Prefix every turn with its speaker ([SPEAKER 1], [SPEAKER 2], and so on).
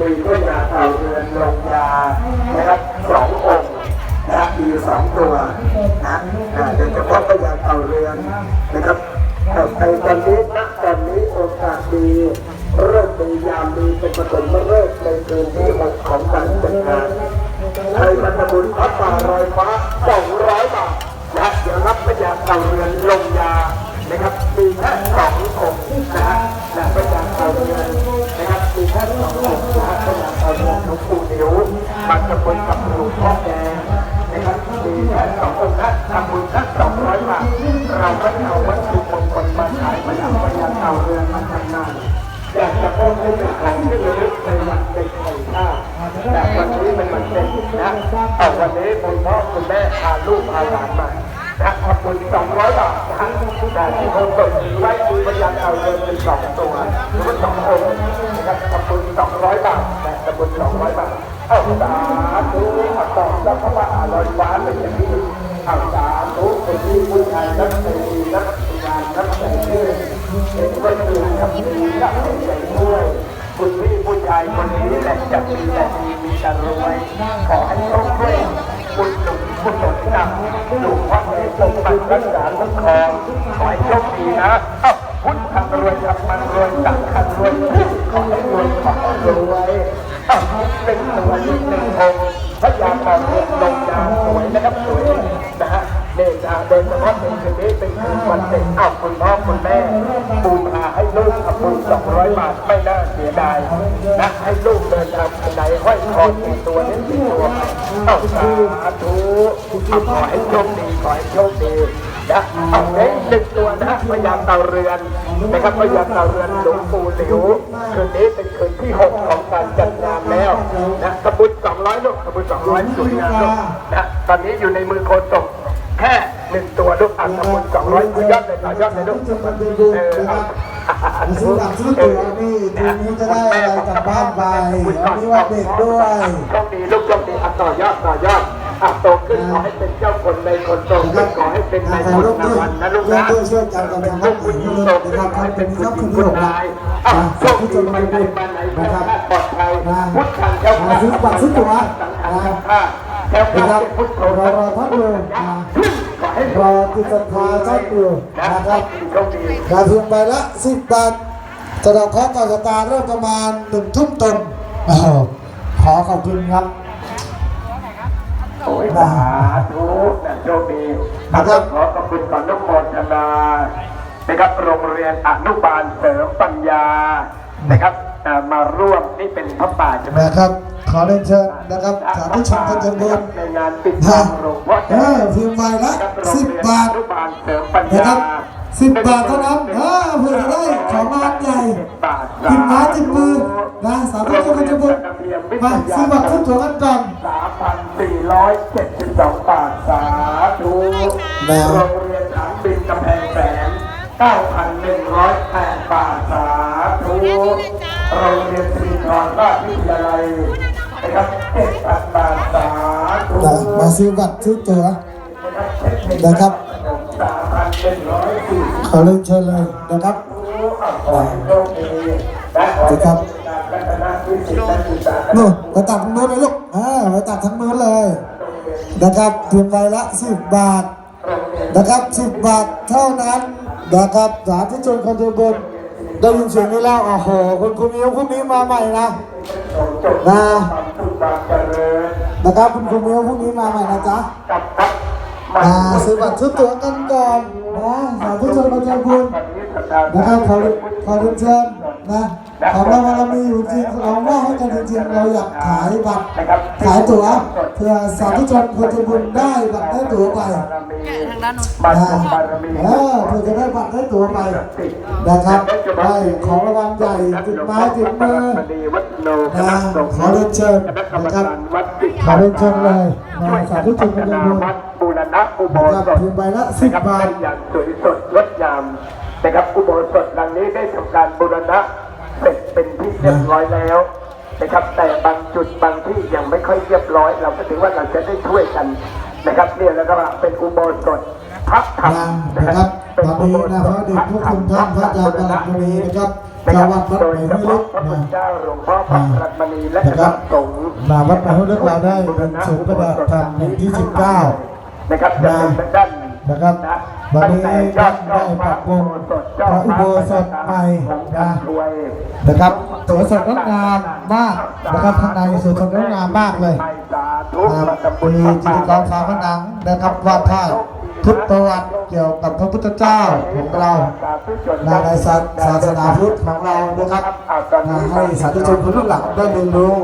[SPEAKER 1] มีพระยาเต่าเรือนลงยานะครับสององค์นะมีสองตัวนะโดยเฉพาะพระยาเต่าเรือนนะครับต่ในตอนนี้ณตอนนี้โอกาสดีเริ่มมียามดีเป็นปฐมฤกษ์ในคืนที่หกของการจัดงานใครมาทำบุญพระป่าลอยฟ้าสองร้อยบาทนะเดี๋ยวรับพระยาเต่าเรือนลงยานะครับมีแค่สององค์นะฮะและพระยาเต่าเรือนนะครับมีแค่สององค์ ลวงปู่เหนียวมาทำบุญกับหลวงพ่อแดงนะครับมีแค่สององค์นะทำบุญแค่สองร้อยบาทเราก็เอาวัตถุมงคลมาขายมาเอาพระยาเต่าเรือนมาทำงานอยากจะพบให้เป็นของที่ระลึกในวันเป็นไข่ข้าแต่วันนี้เป็นวันเป็นนะเอาวันนี้คุณพ่อคุณแม่พาลูกพาหลานมา นะขอบคุณสองร้อยบาทนะฮะแต่ที่ผมเปิดไว้คือพยานเอาเงินเป็นสองตัวหรือว่าสององค์นะครับขอบคุณสองร้อยบาทแต่ขอบคุณสองร้อยบาทเอาสาธุเอาต่อแล้วพระบาทลอยฟ้านเป็นอย่างนี้เอาสาธุคนที่ผู้ชายนักเตะนักงานนักแต่งเรื่อเป็นคนอื่นกับดีนักแต่งด้วยคุณพี่ผู้ชายคนนี้แหละจะมีแต่ดีมีแต่รวยขอให้โชคดีบุญหนุน บุญหนุนนำหลวงพ่อเองปกปักรักษาคุ้มครองขอให้โชคดีนะอ้าพุทธังรวยธรรมันรวยสังฆังรวยขอให้รวยขอให้รวยเอ้าเป็นตัวหนึ่งหนึ่งองค์พระยาตาเรืองลงยาสวยนะครับสวยนะฮะเดชาโดยเฉพาะในคืนนี้เป็นคืนวันเด็กอ้าวคุณพ่อคุณแม่บูชาให้ ลูกทำบุญสองร้อยบาทไม่น่าเสียดายนะให้ลูกเดินทางไปไหนห้อยคอติดตัวนี้ติดตัวเอ้าสาธุขอให้โชคดีขอให้โชคดีนะเอาเน้หนึ่งตัวนะพยานเตาเรือนนะครับพยานเตาเรือนหลวงปู่หลิวคืนนี้เป็นคืนที่หกของการจัดงานแล้วนะขบุญสองร้อยลูกขบุญสองร้อยสวยงามลูกนะตอนนี้อยู่ในมือโคนตกแค่หนึ่งตัวลูกอันขบุญสองร้อยยอดเลยต่อยอดเลยลูกเออ
[SPEAKER 2] ซื้อหลักซื้อตั๋วนี่คืนนี้จะได้อะไรกลับบ้านไปอันนี้ว่าเด็กด้วย
[SPEAKER 1] โชคดีลูกโชคดีอะต่อยอดต่อยอดอะโตขึ้นขอให้เป็นเจ้าคนในคนโตขึ้นขอให้เป็นใน
[SPEAKER 2] ถ่าย
[SPEAKER 1] คน
[SPEAKER 2] รูป
[SPEAKER 1] ใน
[SPEAKER 2] ด้วย
[SPEAKER 1] วันนะลูก
[SPEAKER 2] ร่วม
[SPEAKER 1] นะ
[SPEAKER 2] ด้วยช่วยกันกัน
[SPEAKER 1] เป็น
[SPEAKER 2] นะค
[SPEAKER 1] ลู
[SPEAKER 2] รับ
[SPEAKER 1] กผู้หญิง
[SPEAKER 2] นี่
[SPEAKER 1] โต
[SPEAKER 2] นะ
[SPEAKER 1] ขึ้น
[SPEAKER 2] ค
[SPEAKER 1] ข
[SPEAKER 2] รั
[SPEAKER 1] อบให้
[SPEAKER 2] เป็
[SPEAKER 1] เป็นน
[SPEAKER 2] ค
[SPEAKER 1] ผู้
[SPEAKER 2] รับ
[SPEAKER 1] หญิ
[SPEAKER 2] คุณ
[SPEAKER 1] ง
[SPEAKER 2] ที่
[SPEAKER 1] คุ
[SPEAKER 2] ห
[SPEAKER 1] ณ
[SPEAKER 2] ก
[SPEAKER 1] นาย
[SPEAKER 2] นะ
[SPEAKER 1] อะโชคดีไปไหนไปไหน
[SPEAKER 2] นะครับ
[SPEAKER 1] ปลอดภัย
[SPEAKER 2] นะ
[SPEAKER 1] พุทธังเจ้าข้า
[SPEAKER 2] ซื้อบัตรซื้อตั๋ว
[SPEAKER 1] สังฆังเจ้าข้าแก้ว
[SPEAKER 2] นะค
[SPEAKER 1] ข้า
[SPEAKER 2] รับ
[SPEAKER 1] เป็นพุทโธ
[SPEAKER 2] รอรอท่านอยู่ นะ
[SPEAKER 1] ขอให้
[SPEAKER 2] รอติดสัมภาท่านอยู่
[SPEAKER 1] นะ
[SPEAKER 2] นะครับ
[SPEAKER 1] โชคดี
[SPEAKER 2] การพิมพ์ไปละสิบบาทสะดอกเคราะห์ก่อนสตาร์เริ่มประมาณหนึ่งทุ่มตรงอ้าวขอขอบคุณครับ
[SPEAKER 1] โอ้ยสาธุนะโชคดีครับขอขอบคุณก่อนนุโมทนานะครับโรงเรียนอนุบาลเสริมปัญญานะครับอ่ามาร่วมนี่เป็นพระป่าใช่ไหม
[SPEAKER 2] นะครับ ขอเรียนเชิญนะครับสาธุชนท่านจำนวน
[SPEAKER 1] ในงานปิด
[SPEAKER 2] นะ
[SPEAKER 1] ทองหลวงพ่อ
[SPEAKER 2] เออพิมพ์ไปละสิ บบาท
[SPEAKER 1] อนุบาลเสริมปัญ
[SPEAKER 2] นะ
[SPEAKER 1] ญา
[SPEAKER 2] ครับสิบบาทเท่านั้นเออเพื่อจะได้ของรางวัลใหญ่
[SPEAKER 1] บาท
[SPEAKER 2] กินไม้จิบมือนะสาธุชนท่านจำนวนมาซื้อบัตรซื้อตั๋วกันก่อน
[SPEAKER 1] สามพันสี่ร้อยเจ็ดสิบสองบาทสาธุ
[SPEAKER 2] นะ
[SPEAKER 1] โรงเรียนฐานบินกำแพงแสนเก้าพันหนึ่งร้อยแปดบาทสาธุโรงเรียนตรีนอนราชวิทยาลัยนะครับเจ็ดพันบาทสาธุ
[SPEAKER 2] นะมาซื้อบัตรซื้อตั๋ว นะครับ
[SPEAKER 1] สามพันหนึ่งร้อยสี่
[SPEAKER 2] ขอเรียนเชิญเลยนะครับ
[SPEAKER 1] ขอให้โชคดีและขอให้การพัฒนาวิสิตและศึกษา
[SPEAKER 2] นู่นไปตัดทางโน้นเลยลูกอ่าไปตัดทางโน้นเลย นะครับพิมพ์ไปละสิบบาท นะครับสิบบาทเท่านั้นนะครับสาธุชนคนเดียวบนได้ยินเสียงนี้แล้วโอ้โหคุณครูมิวพรุ่งนี้มาใหม่นะนะ
[SPEAKER 1] ความสุขความเจริญ
[SPEAKER 2] นะครับคุณครูมิวพรุ่งนี้มาใหม่นะจ๊ะ อ่าซื้อบัตรซื้อตั๋วกันก่อนนะสาธุชนคนเดียวบุญ
[SPEAKER 1] นะ
[SPEAKER 2] ครับขอขอเรียนเชิญนะของเราเรามีอยู่จริงเรามอบให้กันจริงเราอยากขายบัตรขายตั๋วเพื่อสาธุชนคนจะบุญได้บัตรได้ตั๋วไป
[SPEAKER 3] ทางด้านนู้น
[SPEAKER 2] เออเพื่อจะได้บัตรได้ตั๋วไปนะครับได้ของรางวัลใหญ่ติดไม้ติดมือ
[SPEAKER 1] นะ
[SPEAKER 2] ขอเรียนเชิญนะครับขอเรียนเชิญเลยนะสาธุชน
[SPEAKER 1] ฒ
[SPEAKER 2] คนจะ
[SPEAKER 1] นา
[SPEAKER 2] บุญ
[SPEAKER 1] บูรณะอุโบ
[SPEAKER 2] นะค
[SPEAKER 1] ส
[SPEAKER 2] รับ
[SPEAKER 1] ถ
[SPEAKER 2] พิมพ์ใบละสิบ
[SPEAKER 1] นะครับ
[SPEAKER 2] บาท
[SPEAKER 1] ได้อย่างสวยสดงดงามนะครับอุโบสถหลังนี้ได้ทำการบูรณะเสร็จเป็นที่เรียบร้อยแล้วนะครับแต่บางจุดบางที่ยังไม่ค่อยเรียบร้อย เราก็ถือว่าเราจะได้ช่วยกันนะครับเนี่ยแล้วก็เป็นอุโบสถพระธรรม
[SPEAKER 2] นะนะครับ
[SPEAKER 1] เป็น
[SPEAKER 2] ตอน
[SPEAKER 1] อุ
[SPEAKER 2] นี้
[SPEAKER 1] โบส
[SPEAKER 2] นะ
[SPEAKER 1] ถ
[SPEAKER 2] พระเดชพระคุณท่านพระอาจารย์บารมีนะครับ
[SPEAKER 1] นะครับ
[SPEAKER 2] เจ้าวัดวัด
[SPEAKER 1] โดย
[SPEAKER 2] ไหน
[SPEAKER 1] เฉ
[SPEAKER 2] ไม่ลึ
[SPEAKER 1] พาะ
[SPEAKER 2] ก
[SPEAKER 1] พระคุณ
[SPEAKER 2] นะ
[SPEAKER 1] เจ้าหลวงพ่อพระรัตมณีและ
[SPEAKER 2] นะ
[SPEAKER 1] ค
[SPEAKER 2] ครั
[SPEAKER 1] ณะ
[SPEAKER 2] บ
[SPEAKER 1] สงฆ์
[SPEAKER 2] มาวัดมหาเลือกเราได้เป็นศูนย์ปฏิบัติธรรมแห่งที่ 19
[SPEAKER 1] นะครับจะเป็นด้าน
[SPEAKER 2] นะครับวันนี้ท่านได้ปรับปรุงพระอุโบสถใหม่นะ
[SPEAKER 1] รวย
[SPEAKER 2] นะครับสวยสดงดงามมากนะครับข้างในสวยสดงดงามมากเลย
[SPEAKER 1] ให้สาธุ
[SPEAKER 2] นะครับมีจิตรกรรมฝาผนังนะครับวาดภาพทุกประวัติเกี่ยวกับพระพุทธเจ้าของเราในในศาสศาสนาพุทธของเรานะครับนะให้สาธุชนคนรุ่นหลังได้เรียนรู้